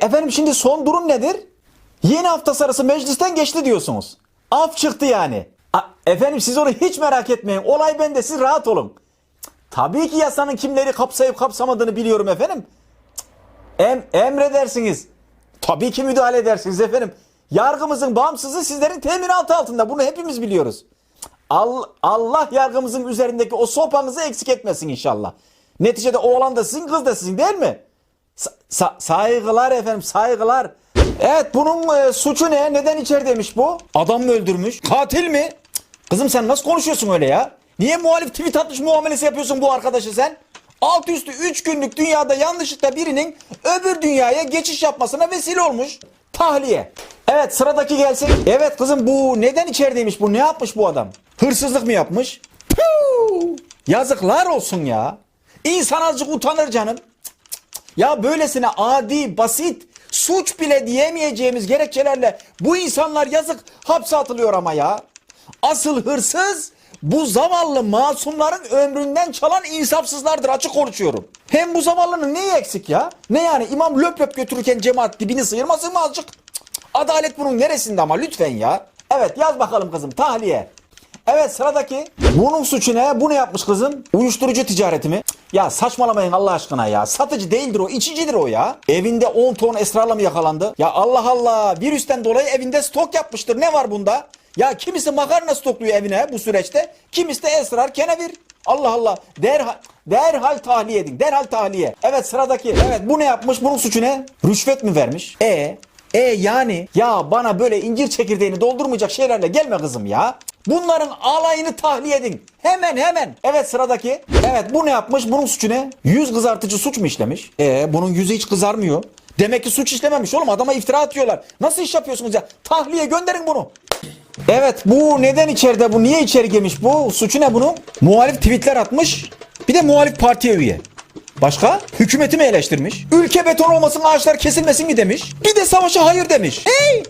efendim şimdi son durum nedir? Yeni hafta sarısı meclisten geçti diyorsunuz. Af çıktı yani. A- efendim siz onu hiç merak etmeyin. Olay bende siz rahat olun. Tabii ki yasanın kimleri kapsayıp kapsamadığını biliyorum efendim. Cık, Em, emredersiniz. Tabii ki müdahale edersiniz efendim. Yargımızın bağımsızlığı sizlerin teminatı altında. Bunu hepimiz biliyoruz. Al- Allah yargımızın üzerindeki o sopanızı eksik etmesin inşallah. Neticede oğlan da sizin kız da sizin değil mi? Sa- sa- saygılar efendim saygılar. Evet bunun e, suçu ne? Neden içerideymiş bu? Adam mı öldürmüş? Katil mi? Kızım sen nasıl konuşuyorsun öyle ya? Niye muhalif tweet atmış muamelesi yapıyorsun bu arkadaşı sen? Alt üstü 3 günlük dünyada yanlışlıkla birinin öbür dünyaya geçiş yapmasına vesile olmuş. Tahliye. Evet sıradaki gelsin. Evet kızım bu neden içerideymiş bu? Ne yapmış bu adam? Hırsızlık mı yapmış? Puh! Yazıklar olsun ya. İnsan azıcık utanır canım. Ya böylesine adi, basit, suç bile diyemeyeceğimiz gerekçelerle bu insanlar yazık hapse atılıyor ama ya. Asıl hırsız bu zavallı masumların ömründen çalan insafsızlardır açık konuşuyorum. Hem bu zavallının neyi eksik ya? Ne yani imam löp löp götürürken cemaat dibini sıyırmasın mı azıcık? Cık, Adalet bunun neresinde ama lütfen ya. Evet yaz bakalım kızım tahliye. Evet sıradaki. Bunun suçu ne? Bu ne yapmış kızım? Uyuşturucu ticareti mi? Ya saçmalamayın Allah aşkına ya. Satıcı değildir o, içicidir o ya. Evinde 10 ton esrarla mı yakalandı? Ya Allah Allah virüsten dolayı evinde stok yapmıştır. Ne var bunda? Ya kimisi makarna stokluyor evine bu süreçte. Kimisi de esrar kenevir. Allah Allah. Derhal, derhal tahliye edin. Derhal tahliye. Evet sıradaki. Evet bu ne yapmış? Bunun suçu ne? Rüşvet mi vermiş? E e yani ya bana böyle incir çekirdeğini doldurmayacak şeylerle gelme kızım ya. Bunların alayını tahliye edin. Hemen hemen. Evet sıradaki. Evet bu ne yapmış? Bunun suçu ne? Yüz kızartıcı suç mu işlemiş? E bunun yüzü hiç kızarmıyor. Demek ki suç işlememiş oğlum. Adama iftira atıyorlar. Nasıl iş yapıyorsunuz ya? Tahliye gönderin bunu. Evet bu neden içeride bu? Niye içeri girmiş bu? Suçu ne bunun? Muhalif tweetler atmış. Bir de muhalif partiye üye. Başka? Hükümeti mi eleştirmiş? Ülke beton olmasın ağaçlar kesilmesin mi demiş? Bir de savaşa hayır demiş. Hey!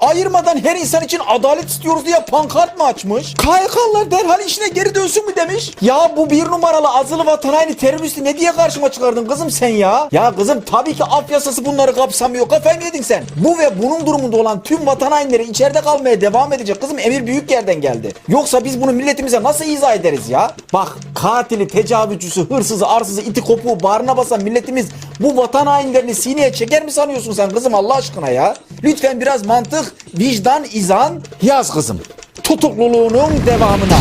Ayırmadan her insan için adalet istiyoruz diye pankart mı açmış? KYK'lılar derhal işine geri dönsün mü demiş? Ya bu bir numaralı azılı vatan haini teröristi ne diye karşıma çıkardın kızım sen ya? Ya kızım tabii ki af yasası bunları kapsamıyor. Kafayı mı yedin sen? Bu ve bunun durumunda olan tüm vatan hainleri içeride kalmaya devam edecek. Kızım emir büyük yerden geldi. Yoksa biz bunu milletimize nasıl izah ederiz ya? Bak katili, tecavüzcüsü, hırsızı, arsızı, iti kopuğu bağrına basan milletimiz bu vatan hainlerini sineye çeker mi sanıyorsun sen kızım Allah aşkına ya? Lütfen biraz mantık, vicdan, izan yaz kızım. Tutukluluğunun devamına.